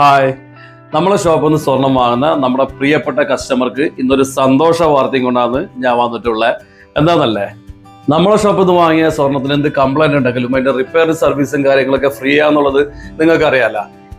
Hi നമ്മളെ ഷോപ്പിൽ നിന്ന് സ്വർണം വാങ്ങുന്ന നമ്മുടെ പ്രിയപ്പെട്ട കസ്റ്റമർക്ക് ഇന്നൊരു സന്തോഷ വാർത്തയും കൊണ്ടാണ് ഞാൻ വന്നിട്ടുള്ളത് എന്താണെന്നല്ലേ നമ്മളെ ഷോപ്പിൽ നിന്ന് വാങ്ങിയ സ്വർണത്തിന് എന്ത് കംപ്ലൈന്റ് ഉണ്ടെങ്കിലും അതിന്റെ റിപ്പയർ സർവീസും കാര്യങ്ങളൊക്കെ ഫ്രീ ആണെന്നുള്ളത് നിങ്ങൾക്ക്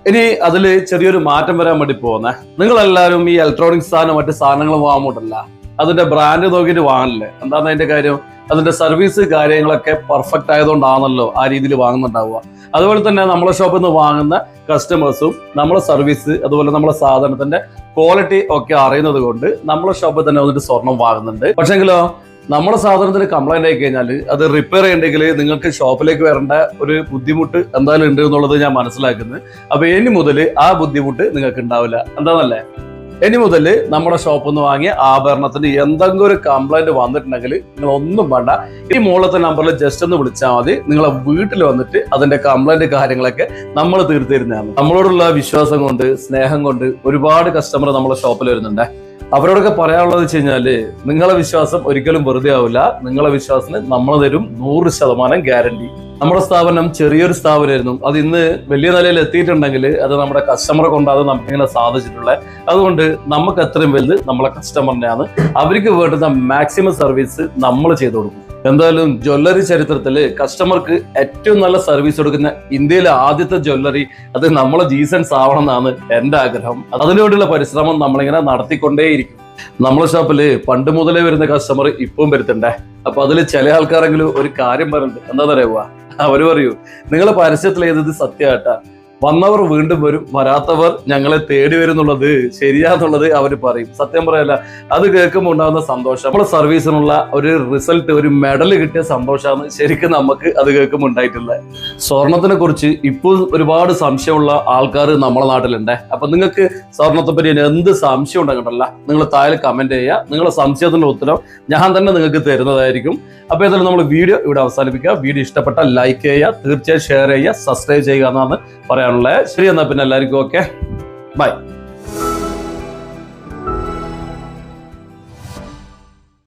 ഇനി അതിൽ ചെറിയൊരു മാറ്റം വരാൻ വേണ്ടി പോകുന്നേ. നിങ്ങളെല്ലാവരും ഈ ഇലക്ട്രോണിക് സാധനം മറ്റു സാധനങ്ങൾ വാങ്ങുമ്പോട്ടല്ല. അതിന്റെ ബ്രാൻഡ് നോക്കിയിട്ട് വാങ്ങില്ലേ. എന്താണ് അതിന്റെ കാര്യം? അതിന്റെ സർവീസ് കാര്യങ്ങളൊക്കെ പെർഫെക്റ്റ് ആയതുകൊണ്ടാണല്ലോ ആ രീതിയിൽ വാങ്ങുന്നുണ്ടാവുക. അതുപോലെ തന്നെ നമ്മളെ ഷോപ്പിൽ നിന്ന് വാങ്ങുന്ന കസ്റ്റമേഴ്സും നമ്മളെ സർവീസ് അതുപോലെ നമ്മളെ സാധനത്തിന്റെ ക്വാളിറ്റി ഒക്കെ അറിയുന്നത് കൊണ്ട് നമ്മളെ ഷോപ്പിൽ തന്നെ വന്നിട്ട് സ്വർണം വാങ്ങുന്നുണ്ട്. പക്ഷേങ്കിലോ നമ്മുടെ സാധനത്തിന് കംപ്ലൈന്റ് ആയി കഴിഞ്ഞാൽ അത് റിപ്പയർ ചെയ്യണ്ടെങ്കിൽ നിങ്ങൾക്ക് ഷോപ്പിലേക്ക് വരേണ്ട ഒരു ബുദ്ധിമുട്ട് എന്തായാലും ഉണ്ട് എന്നുള്ളത് ഞാൻ മനസ്സിലാക്കുന്നത് അപ്പൊ ഇനി മുതൽ ആ ബുദ്ധിമുട്ട് നിങ്ങൾക്ക് ഉണ്ടാവില്ല. എന്താണല്ലേ ഇനി മുതൽ നമ്മുടെ ഷോപ്പിൽ നിന്ന് വാങ്ങിയ ആഭരണത്തിന് എന്തെങ്കിലും ഒരു കംപ്ലൈന്റ് വന്നിട്ടുണ്ടെങ്കിൽ നിങ്ങൾ ഒന്നും വേണ്ട. ഈ മുകളിലത്തെ നമ്പറിൽ ജസ്റ്റ് ഒന്ന് വിളിച്ചാൽ മതി. നിങ്ങളെ വീട്ടിൽ വന്നിട്ട് അതിന്റെ കംപ്ലൈന്റ് കാര്യങ്ങളൊക്കെ നമ്മൾ തീർത്തിരുന്നതാണ് നമ്മളോടുള്ള വിശ്വാസം കൊണ്ട് സ്നേഹം കൊണ്ട് ഒരുപാട് കസ്റ്റമർ നമ്മളെ ഷോപ്പിൽ വരുന്നുണ്ട്. അവരോടൊക്കെ പറയാനുള്ളത് വെച്ച് കഴിഞ്ഞാൽ നിങ്ങളെ വിശ്വാസം ഒരിക്കലും വെറുതെ ആവില്ല. നിങ്ങളെ വിശ്വാസത്തിന് നമ്മൾ തരും നൂറ് ശതമാനം ഗ്യാരണ്ടി നമ്മുടെ സ്ഥാപനം ചെറിയൊരു സ്ഥാപനമായിരുന്നു. അത് ഇന്ന് വലിയ നിലയിൽ എത്തിയിട്ടുണ്ടെങ്കിൽ അത് നമ്മുടെ കസ്റ്റമറെ കൊണ്ടാണ് നമുക്കിങ്ങനെ സാധിച്ചിട്ടുള്ളത് അതുകൊണ്ട് നമുക്ക് അത്രയും വലുത് നമ്മളെ കസ്റ്റമറിനെയാണ് അവർക്ക് വേണ്ടുന്ന മാക്സിമം സർവീസ് നമ്മൾ ചെയ്തു കൊടുക്കും. എന്തായാലും ജ്വല്ലറി ചരിത്രത്തിൽ കസ്റ്റമർക്ക് ഏറ്റവും നല്ല സർവീസ് കൊടുക്കുന്ന ഇന്ത്യയിലെ ആദ്യത്തെ ജ്വല്ലറി അത് നമ്മളെ ജീസൻസ് ആവണം എന്നാണ് എന്റെ ആഗ്രഹം. അതിനുവേണ്ടിയുള്ള പരിശ്രമം നമ്മളിങ്ങനെ നടത്തിക്കൊണ്ടേയിരിക്കും. നമ്മളെ ഷോപ്പിൽ പണ്ട് മുതലേ വരുന്ന കസ്റ്റമർ ഇപ്പം വരുത്തണ്ടേ അപ്പൊ അതിൽ ചില ആൾക്കാരെങ്കിലും ഒരു കാര്യം പറയുന്നുണ്ട്. എന്താ പറയുക അവർ പറയൂ. നിങ്ങളെ പരസ്യത്തിൽ ചെയ്തത് സത്യമായിട്ടാ. വന്നവർ വീണ്ടും വരും. വരാത്തവർ ഞങ്ങളെ തേടി വരുന്നുള്ളത് ശരിയാന്നുള്ളത് അവർ പറയും. സത്യം പറയല്ല അത് കേൾക്കുമ്പോൾ ഉണ്ടാകുന്ന സന്തോഷം. നമ്മുടെ സർവീസിനുള്ള ഒരു റിസൾട്ട് ഒരു മെഡൽ കിട്ടിയ സന്തോഷമാണ് ശരിക്കും നമുക്ക് അത് കേൾക്കുമ്പോൾ ഉണ്ടായിട്ടുള്ളത്. സ്വർണത്തിനെ കുറിച്ച് ഇപ്പോൾ ഒരുപാട് സംശയമുള്ള ആൾക്കാർ നമ്മളെ നാട്ടിലുണ്ട്. അപ്പൊ നിങ്ങൾക്ക് സ്വർണത്തെ പറ്റി എന്ത് സംശയം ഉണ്ടെങ്കിലല്ല നിങ്ങൾ താഴെ കമന്റ് ചെയ്യുക. നിങ്ങളുടെ സംശയത്തിന്റെ ഉത്തരം ഞാൻ തന്നെ നിങ്ങൾക്ക് തരുന്നതായിരിക്കും. അപ്പൊ ഏതായാലും നമ്മൾ വീഡിയോ ഇവിടെ അവസാനിപ്പിക്കുക. വീഡിയോ ഇഷ്ടപ്പെട്ട ലൈക്ക് ചെയ്യുക. തീർച്ചയായും ഷെയർ ചെയ്യുക. സബ്സ്ക്രൈബ് ചെയ്യുക എന്നാണ് പറയാനുള്ളത് ശരി എന്നാൽ പിന്നെ എല്ലാവർക്കും ഓക്കെ. ബൈ.